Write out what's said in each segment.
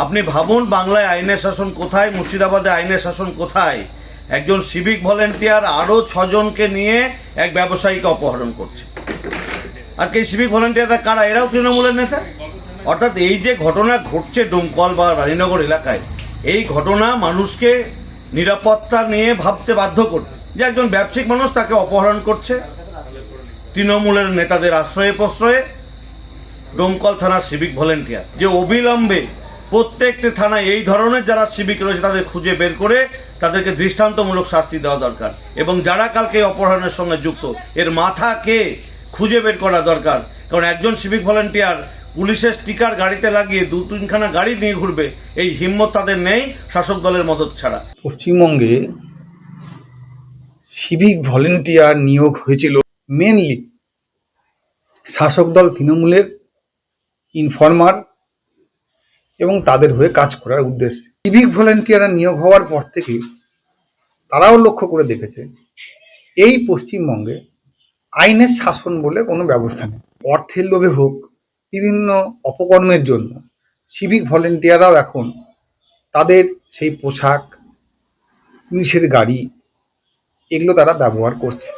আপনি ভাবুন বাংলায় আইনের শাসন কোথায়, মুর্শিদাবাদে আইনের শাসন কোথায়? একজন সিভিক ভলেন্টিয়ার আরও ছজনকে নিয়ে এক ব্যবসায়ীকে অপহরণ করছে। আর কি সিভিক ভলেন্টিয়াররা কারা? এরাও তৃণমূলের নেতা? অর্থাৎ এই যে ঘটনা ঘটছে ডোমকল বা রানীনগর এলাকায়, এই ঘটনা মানুষকে নিরাপত্তা নিয়ে ভাবতে বাধ্য করবে যে একজন ব্যবসায়িক মানুষ তাকে অপহরণ করছে, তৃণমূলের নেতাদের আশ্রয়ে প্রশ্রয়ে ডোমকল থানার সিভিক ভলেন্টিয়ার যে অবিলম্বে প্রত্যেকটি থানায় এই ধরনের যারা সিভিক রয়েছে তাদের খুঁজে বের করে তাদেরকে দৃষ্টান্তমূলক শাস্তি দেওয়া দরকার। এবং যারা কালকে অপহরণের সঙ্গে যুক্ত, এর মাথা কে খুঁজে বের করা দরকার? কারণ একজন সিভিক ভলেন্টিয়ার পুলিশের স্টিকার গাড়িতে লাগিয়ে দু তিনখানা গাড়ি নিয়ে ঘুরবে, এই হিম্মত তাদের নেই শাসক দলের মদত ছাড়া। পশ্চিমবঙ্গে সিভিক ভলেন্টিয়ার নিয়োগ হয়েছিল মেনলি শাসক দল তৃণমূলের ইনফরমার এবং তাদের হয়ে কাজ করার উদ্দেশ্যে। সিভিক ভলেন্টিয়ার নিয়োগ হওয়ার পর থেকে তারাও লক্ষ্য করে দেখেছে, এই পশ্চিমবঙ্গে আইনের শাসন বলে কোনো ব্যবস্থা নেই। অর্থের লোভে হোক, বিভিন্ন অপকর্মের জন্য সিভিক ভলেন্টিয়াররাও এখন তাদের সেই পোশাক পুলিশের গাড়ি, এগুলো তারা ব্যবহার করছে।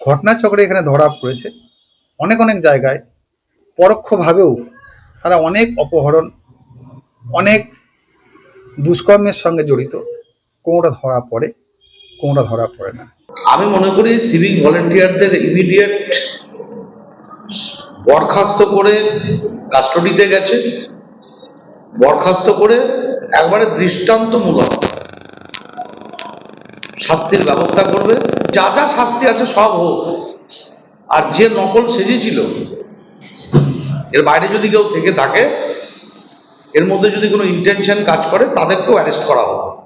ঘটনাচক্রে এখানে ধরা পড়েছে, অনেক অনেক জায়গায় পরোক্ষভাবেও তারা অনেক অপহরণ অনেক দুষ্কর্মের সঙ্গে জড়িত। কোনোটা ধরা পড়ে, কোনোটা ধরা পড়ে না। আমি মনে করি সিভিক ভলেন্টিয়ারদের ইমিডিয়েট বরখাস্ত করে কাস্টডিতে গেছে। বরখাস্ত করে একবারে দৃষ্টান্তমূলক শাস্তির ব্যবস্থা করবে। যা যা শাস্তি আছে সব হোক। আর যে নকল সেজেছিল, এর বাইরে যদি কেউ থেকে থাকে এর মধ্যে যদি কোনো ইন্টেনশন কাজ করে তাদেরকেও অ্যারেস্ট করা হবে